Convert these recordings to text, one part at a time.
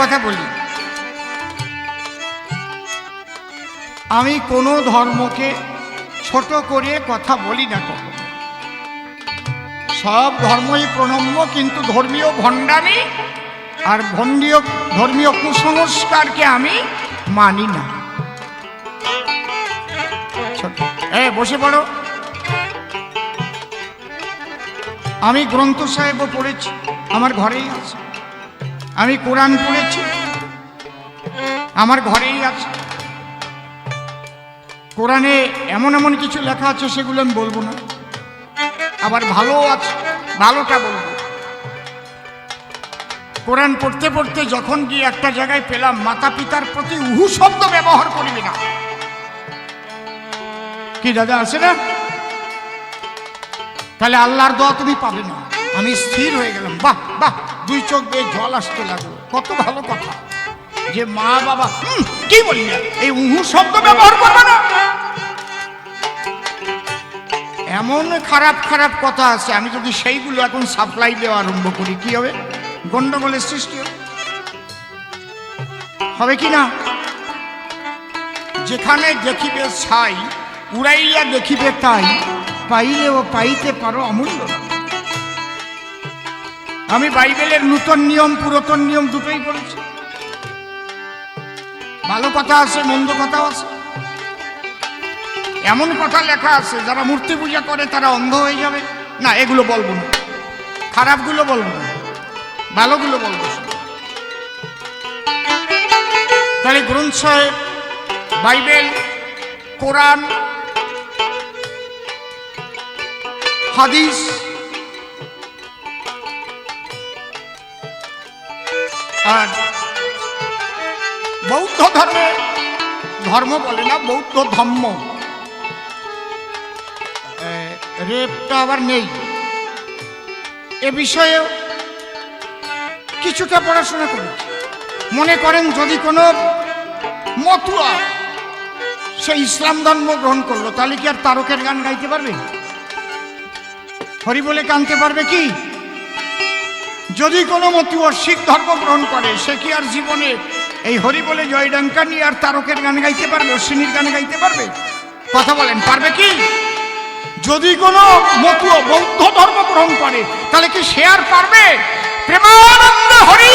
কথা বলি। আমি কোনো ধর্মকে ছোট করে কথা বলি না কখনো। সব ধর্মই প্রণম্য, কিন্তু ধর্মীয় ভণ্ডামি আর ভণ্ডীয়, ধর্মীয় কুসংস্কারকে আমি মানি না। বসে পড়ো। আমি গ্রন্থ সাহেবও পড়েছি, আমার ঘরেই আছে। আমি কোরআন পড়েছি। আমার ঘরেই আছে। কোরআনে এমন এমন কিছু লেখা আছে, সেগুলো আমি বলব না। আবার ভালো আছে, ভালোটা বলব। কোরআন পড়তে পড়তে যখন গিয়ে একটা জায়গায় পেলাম মাতা পিতার প্রতি উহু শব্দ ব্যবহার করবি না। কি দাদা, আছে না? তাহলে আল্লাহর দোয়া তুমি পাবে না। আমি স্থির হয়ে গেলাম। বাহ বাহ। দুই চোখ দিয়ে জল আসতে লাগল। কত ভালো কথা। যে মা বাবা কি বলি না? এই উহু শব্দ ব্যবহার করবে না। এমন খারাপ খারাপ কথা আছে, আমি যদি সেইগুলো এখন সাপ্লাই দেওয়া আরম্ভ করি, কি হবে? গন্ডগোলের সৃষ্টি হবে। কি না? যেখানে দেখিবে ছাই, উড়াইয়া দেখিবে তাই পাইলে ও পাইতে পারো অমূল্য। আমি বাইবেলের নূতন নিয়ম, পুরাতন নিয়ম দুটোই পড়েছি। ভালো কথা আছে, মন্দ কথাও আছে। এমন কথা লেখা আছে, যারা মূর্তি পূজা করে তারা অন্ধ হয়ে যাবে। না, এগুলো বলব না। খারাপগুলো বলব না। ভালোগুলো বলব। তাহলে গ্রন্থ সাহেব, বাইবেল, কোরআন, হাদিস আর বৌদ্ধ ধর্মে ধর্ম বলে না, বৌদ্ধ ধর্ম রেপটা আবার নেই। এ বিষয়ে কিছুটা পড়াশোনা করেছি। মনে করেন যদি কোনো মতুয়া সে ইসলাম ধর্ম গ্রহণ করল, তাহলে কি আর তারকের গান গাইতে পারবে? হরি বলে কানতে পারবে কি? যদি কোনো মতুয়া শিখ ধর্ম গ্রহণ করে, সে কি আর জীবনে এই হরি বলে জয়ডঙ্কা নিয়ে আর তারকের গান গাইতে পারবে, অশ্বিনীর গান গাইতে পারবে? কথা বলেন, পারবে কি? যদি কোনো মতুয়া বৌদ্ধ ধর্ম গ্রহণ করে, তাহলে কি সে আর পারবে? প্রেমানন্দ হরি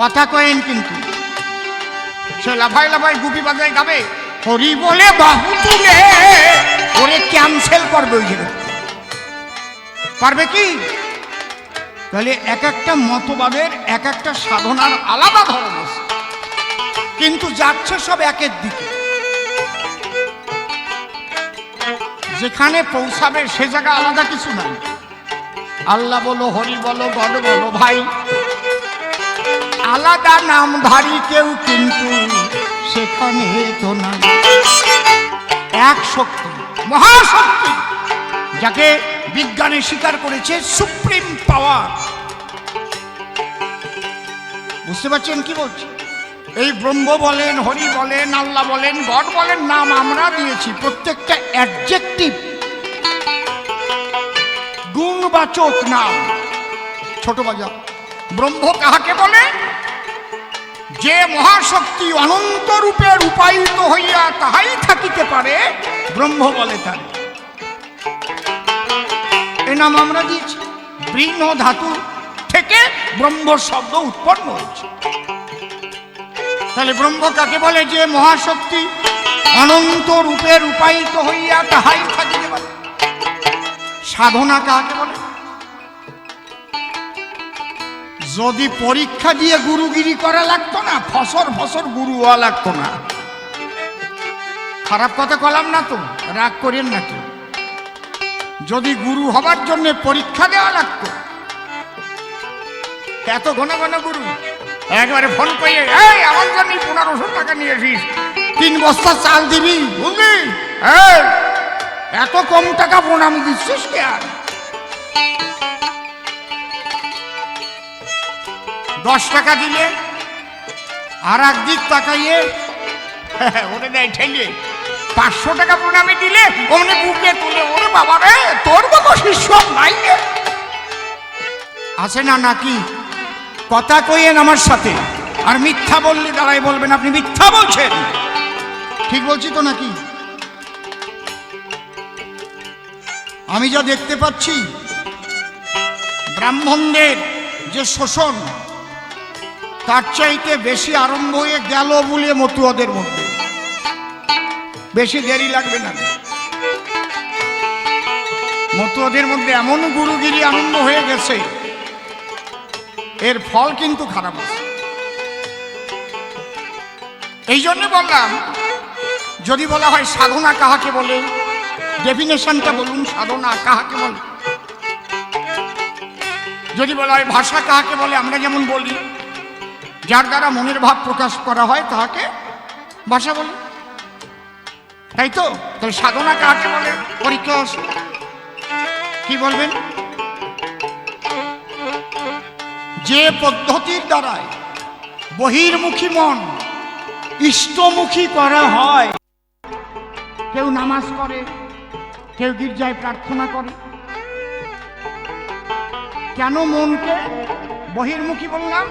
কথা কয়েন কিন্তু। সে লাফাই লাফাই গুপি বাজায় গাবে, হরি বলে বাহু তুলে ক্যান্সেল করবে ওই জায়গা পারবে কি? তাহলে এক একটা মতবাদের এক একটা সাধনার আলাদা ধরন আছে। কিন্তু যাচ্ছে সব একের দিকে। যেখানে পৌঁছাবে সে জায়গা আলাদা কিছু নাই। আল্লাহ বলো, হরি বলো, গড বলো, ভাই। আলাদা নামধারী কেউ কিন্তু সেখানে তো না এক শক্তি। মহাশক্তি, যাকে বিজ্ঞানে স্বীকার করেছে সুপ্রিম পাওয়ার। বুঝতে পারছেন কি বলছি? এই ব্রহ্ম বলেন, হরি বলেন আল্লাহ বলেন, গড বলেন, নাম আমরা দিয়েছি, প্রত্যেকটা অ্যাডজেক্টিভ গুণবাচক নাম ছোট বাজার। ব্রহ্ম কাহাকে বলে? যে মহাশক্তি অনন্ত রূপে রূপায়িত হইয়া তাহাই থাকিতে পারে ব্রহ্ম বলে তার। এ নাম আমরা দিয়েছি। বৃণ ধাতু থেকে ব্রহ্ম শব্দ উৎপন্ন হয়েছে। তাহলে ব্রহ্ম কাকে বলে? যে মহাশক্তি অনন্ত রূপে রূপায়িত হইয়া তাহাই থাকিতে পারে। সাধনা কাকে বলে? যদি পরীক্ষা দিয়ে গুরুগিরি করা লাগতো না, ফসর ফসর গুরু হওয়া লাগতো না। খারাপ কথা কলাম না তো, রাগ করেন না কেউ যদি গুরু হবার জন্য পরীক্ষা দেওয়া লাগতো, এত ঘন ঘন গুরু, একবারে ফোন করে এই, আমার জন্য পনেরোশো টাকা নিয়ে এসিস তিন বস্তা চাল দিবি, বুঝলি? এত কম টাকা প্রণাম দিচ্ছিস কে আর? দশ টাকা দিলে আর একদিক তাকাইয়ে ওটা দেয় ঠেলে পাঁচশো টাকা প্রণামী দিলে অমনি বুকে তুলে, ওরে বাবা রে, তোর মতো শিষ্য নাই আছে না নাকি? কথা কইয়েন আমার সাথে। আর মিথ্যা বললে দাঁড়াই বলবেন, আপনি মিথ্যা বলছেন। ঠিক বলছি তো নাকি? আমি যা দেখতে পাচ্ছি, ব্রাহ্মণদের যে শোষণ, তার চাইতে বেশি আরম্ভ হয়ে গেল বলে মতুয়াদের মধ্যে। বেশি দেরি লাগবে না। মতুয়াদের মধ্যে এমন গুরুগিরি আনন্দ হয়ে গেছে। এর ফল কিন্তু খারাপ আছে। এই জন্য বললাম, যদি বলা হয় সাধনা কাহাকে বলে ডেফিনেশনটা বলুন, সাধনা কাহাকে বলে। যদি বলা হয় ভাষা কাহাকে বলে, আমরা যেমন বলি, যার দ্বারা মনের ভাব প্রকাশ করা হয়, তাহাকে ভাষা বলে। তাই তো? তাহলে সাধনা কাহাকে বলে? পরীক্ষা কি বলবেন? যে পদ্ধতির দ্বারায় বহির্মুখী মন ইষ্টমুখী করা হয়, কেউ নামাজ করে, কেউ গির্জায় প্রার্থনা করে, কেন মনকে বহির্মুখী বললাম?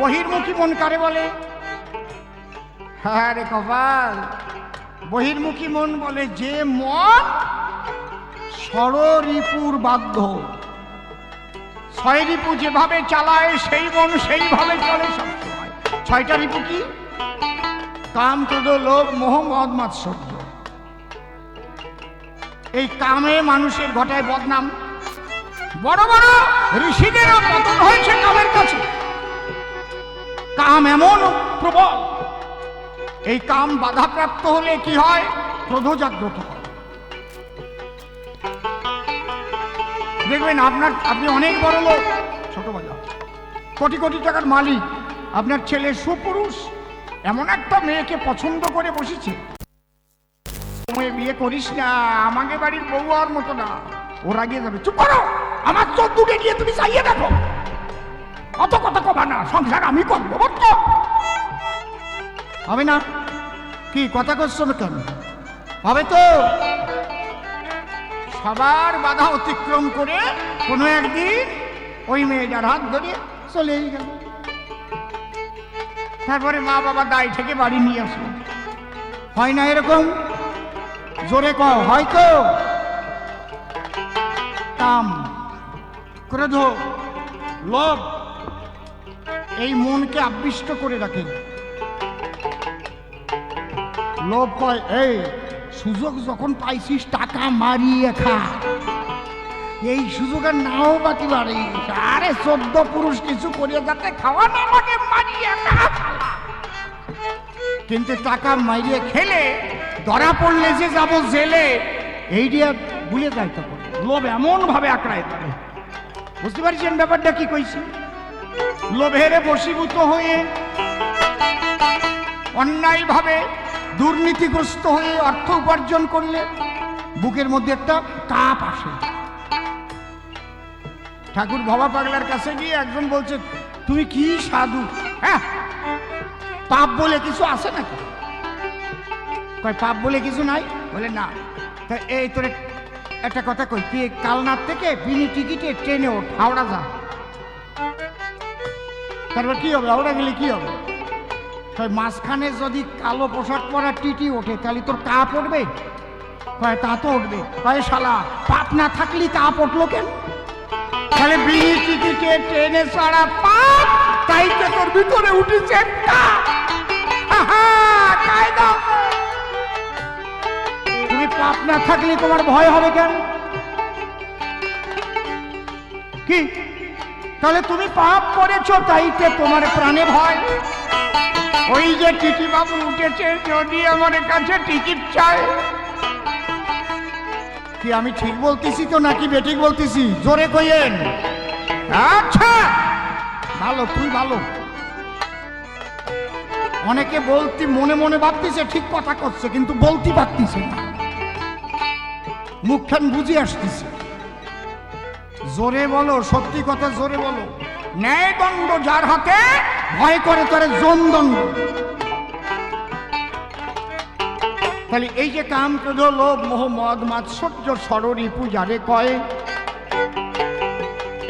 বহির্মুখী মন কারে বলে? হ্যাঁ রে কপাল! বহির্মুখী মন বলে যে মন ষড়রিপুর বাধ্য। ছয় রিপু যেভাবে চালায়, সেই মন সেইভাবে চলে সবসময় ছয়টা রিপু কি? কাম ক্রোধ লোভ, মোহ, মদ, মাৎসর্য। এই কামে মানুষের ঘটায় বদনাম। বড় বড় ঋষিদেরও পতন হয়েছে কামের কাছে। কাম এমন প্রবল এই কাম বাধাপ্রাপ্ত হলে কি হয়? ক্রোধ জাগ্রত দেখবেন আপনার, আপনি অনেক বড় লোক, ছোট বাজার কোটি কোটি টাকার মালিক। আপনার ছেলে সুপুরুষ। এমন একটা মেয়েকে পছন্দ করে বসেছে। বিয়ে করিস না, আমাকে বাড়ির বউ আর মতো না। ওরা গিয়ে যাবে। চুপ করো! আমার চোখ দুটো গিয়ে তুমি চাইয়ে দেখো। অত কথা কবা না, সংসার আমি করব বলতো হবে না। কি কথা করছ কেন? হবে তো। সবার বাধা অতিক্রম করে কোনো একদিন ওই মেয়েটার হাত ধরে চলেই গেল। তারপরে মা বাবা দায় থেকে বাড়ি নিয়ে আসলো। হয় না এরকম? জোরে ক হয় হয়তো কাম ক্রোধ, লোভ, এই মনকে আবিষ্ট করে রাখে। লোভ কয় এই সুযোগ যখন পাইছিস, টাকা মারিয়ে খা। এই সুযোগের নাও বাকি বাড়ি। আরে চোদ্দ পুরুষ কিছু করিয়ে যাতে খাওয়া না লাগে, মারিয়ে খা। কিন্তু টাকা মারিয়ে খেলে, ধরা পড়লে যে যাব জেলে, এই দিয়ে ভুলে যায় তখন। লোভ এমন ভাবে আঁকড়ায় ধরে। বুঝতে পারছেন ব্যাপারটা কি কইছি? লোভেরে বশীভূত হয়ে অন্যায়ভাবে দুর্নীতিগ্রস্ত হয়ে অর্থ উপার্জন করলে বুকের মধ্যে একটা কাপ আসে। ঠাকুর ভবা পাগলার কাছে গিয়ে একজন বলছে, তুমি কি সাধু? হ্যাঁ পাপ বলে কিছু আছে নাকি? কয়, পাপ বলে কিছু নাই? বলে, না। তা এই তোরে একটা কথা কই, তুই কালনার থেকে বিনি টিকিটে ট্রেনে ওঠ, হাওড়া যা। তারপর কি হবে? হাওড়া গেলে কি হবে? মাঝখানে যদি কালো পোশাক পরা টিটি ওঠে, তাহলে তোর কা পড়বে? কয়, তা তো উঠবে। কয়, শালা, পাপ না থাকলে কাপ উঠল কেন? তাহলে বিনি টিকিটে ট্রেনে ছাড়া পাপ, তাই তো তোর ভিতরে উঠেছে কায়দা। তুমি পাপ না থাকলে তোমার ভয় হবে কেন? কি? তাহলে তুমি পাপ করেছ, তাইতে তোমার প্রাণে ভয়। ওই যে টিটি বাবু উঠেছে যদি আমার কাছে টিকিট চায়। কি আমি ঠিক বলতেছি তো নাকি বেঠিক বলতেছি? জোরে কইয়েন। আচ্ছা! ভালো তুই ভালো। অনেকে বলতি মনে মনে ভাবতেছে ঠিক কথা করছে কিন্তু বলতে পারতেছে না। মুখখান বুঝে আসতেছে। জোরে বলো সত্যি কথা জোরে বলো। ন্যায় দণ্ড যার হাতে ভয় করে তারে জনদণ্ড তাহলে এই যে কাম ক্রোধ লোভ, মোহ, মদ মাৎসর্য সর রিপু, যারে কয়,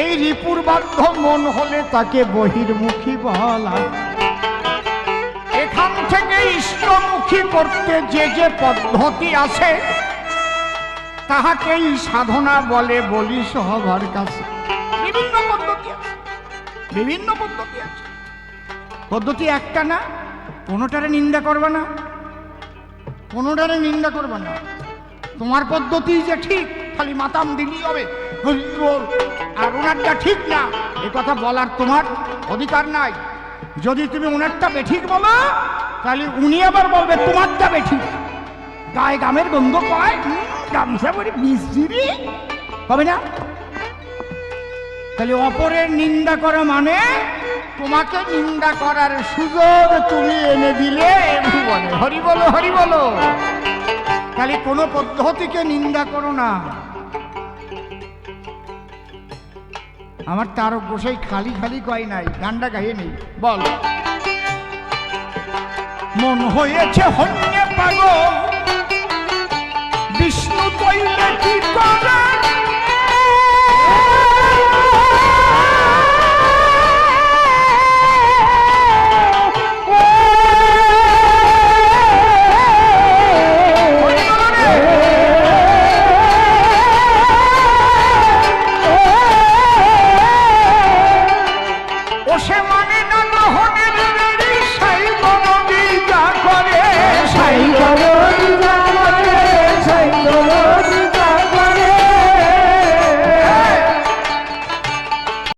এই রিপুর বাধ্য মন হলে তাকে বহির্মুখী বলা। এখান থেকে ইষ্টমুখী করতে যে যে পদ্ধতি আছে, তাহাকেই সাধনা বলে বলি সবার কাছে। বিভিন্ন পদ্ধতি আছে। বিভিন্ন পদ্ধতি আছে। পদ্ধতি একটা না, কোনোটারে নিন্দা করবে না। কোনোটারে নিন্দা করবে না। তোমার পদ্ধতি যে ঠিক, খালি মাতাম দিলেই হবে। আর ওনারটা ঠিক না, এ কথা বলার তোমার অধিকার নাই। যদি তুমি ওনারটা বেঠিক বলো, তাহলে উনি আবার বলবে, তোমারটা বেঠিক। গায়ে গামের গন্ধ পায় গামছা পরে মিস্ত্রি। হবে না? তাহলে অপরের নিন্দা করা মানে তোমাকে নিন্দা করার সুযোগ তুমি এনে দিলে। বলে, হরি বলো হরি বলো। তাহলে কোনো পদ্ধতিকে নিন্দা করো না। আমার তারক গোসাই খালি খালি কয় নাই, গানটা গাইয়ে নেই। বল। মন হয়েছে হন্যে পাগল। বিষ্ণু তৈলে